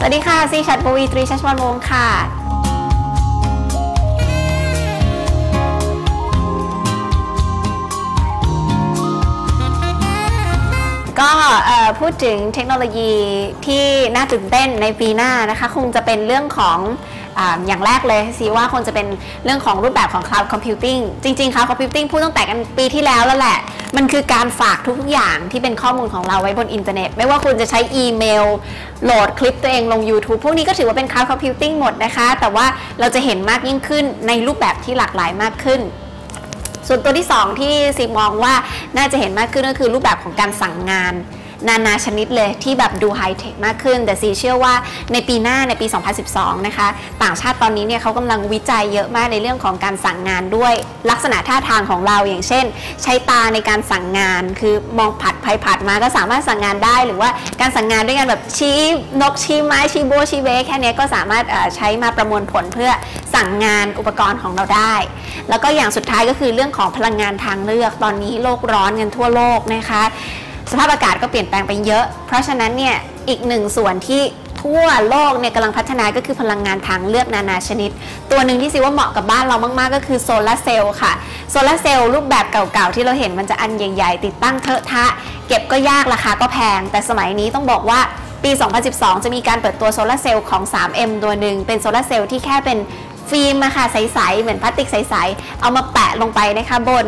สวัสดีค่ะซีชัดปวีตรีชัชวันวงศ์ค่ะ ก็พูดถึงเทคโนโลยีที่น่าตื่นเต้นในปีหน้านะคะ คงจะเป็นเรื่องของอย่างแรกเลยซีว่าคงจะเป็นเรื่องของรูปแบบของ cloud computing จริง ๆ cloud computing พูดตั้งแต่กันปีที่แล้วแล้วแหละ มันคือการฝากทุกๆอย่างที่เป็นข้อมูลของเราไว้บนอินเทอร์เน็ต ไม่ว่าคุณจะใช้อีเมล โหลดคลิปตัวเองลง YouTube พวกนี้ก็ถือว่าเป็นคลาวด์คอมพิวติ้งหมดนะคะ แต่ว่าเราจะเห็นมากยิ่งขึ้นในรูปแบบที่หลากหลายมากขึ้น ส่วนตัวที่ 2 ที่ซีมองว่าน่าจะเห็นมากขึ้นก็คือรูปแบบของการสั่งงาน นานาชนิดเลยที่แบบดูไฮเทคมากขึ้น แต่ซีเชื่อว่าในปีหน้าในปี 2012 นะคะ ต่างชาติตอนนี้เนี่ยเขากำลังวิจัยเยอะมากในเรื่องของการสั่งงานด้วย ลักษณะท่าทางของเราอย่างเช่น ใช้ตาในการสั่งงาน คือมองผัดไปผัดมาก็สามารถสั่งงานได้ หรือว่าการสั่งงานด้วยการแบบชี้นกชี้ไม้ชี้โบชี้เวแค่นี้ก็สามารถใช้มาประมวลผลเพื่อสั่งงานอุปกรณ์ของเราได้ แล้วก็อย่างสุดท้ายก็คือเรื่องของพลังงานทางเลือกตอนนี้โลกร้อนกันทั่วโลกนะคะ สภาพอากาศก็เปลี่ยนแปลงไปเยอะ เพราะฉะนั้นเนี่ยอีกหนึ่งส่วนที่ทั่วโลกเนี่ยกำลังพัฒนาก็คือพลังงานทางเลือกนานาชนิด ตัวหนึ่งที่ซิว่าเหมาะกับบ้านเรามากๆ ก็คือโซลาร์เซลล์ค่ะโซลาร์เซลล์รูปแบบเก่าๆ ที่เราเห็นมันจะอันใหญ่ๆ ติดตั้งเทอะทะ เก็บก็ยากราคาก็แพง แต่สมัยนี้ต้องบอกว่าปี 2012 จะมีการเปิดตัวโซลาร์เซลล์ของ 3M ตัวหนึ่งเป็นโซลาร์เซลล์ที่แค่เป็น ฟิล์มอะค่ะใสๆเหมือนพลาสติกใสๆเอามาแปะลงไปนะคะบน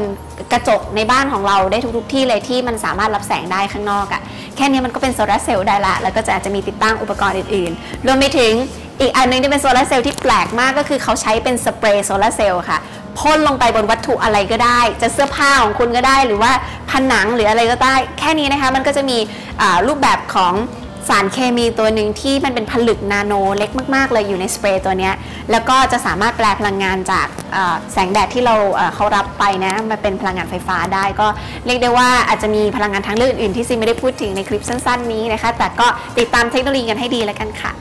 กระจกในบ้านของเราได้ทุกๆที่เลยที่มันสามารถรับแสงได้ข้างนอกอะแค่นี้มันก็เป็นโซลาร์เซลล์ได้ละ แล้วก็จะอาจจะมีติดตั้งอุปกรณ์อื่นๆ รวมไปถึงอีกอันนึงที่เป็นโซลาร์เซลล์ที่แปลกมากก็คือเขาใช้เป็นสเปรย์โซลาร์เซลล์ค่ะพ่นลงไปบนวัตถุอะไรก็ได้ จะเสื้อผ้าของคุณก็ได้ หรือว่าผนังหรืออะไรก็ได้ แค่นี้นะคะมันก็จะมีรูปแบบของ สารเคมีตัวหนึ่งที่มันเป็นผลึกนาโนเล็กมาก ๆ เลยอยู่ในสเปรย์ตัวนี้แล้วก็จะสามารถแปลพลังงานจากแสงแดดที่เราเขารับไปนะมาเป็นพลังงานไฟฟ้าได้ก็เรียกได้ว่าอาจจะมีพลังงานทางเลือกอื่นที่ซีไม่ได้พูดถึงในคลิปสั้น ๆ นี้นะคะ แต่ก็ติดตามเทคโนโลยีกันให้ดีแล้วกันค่ะ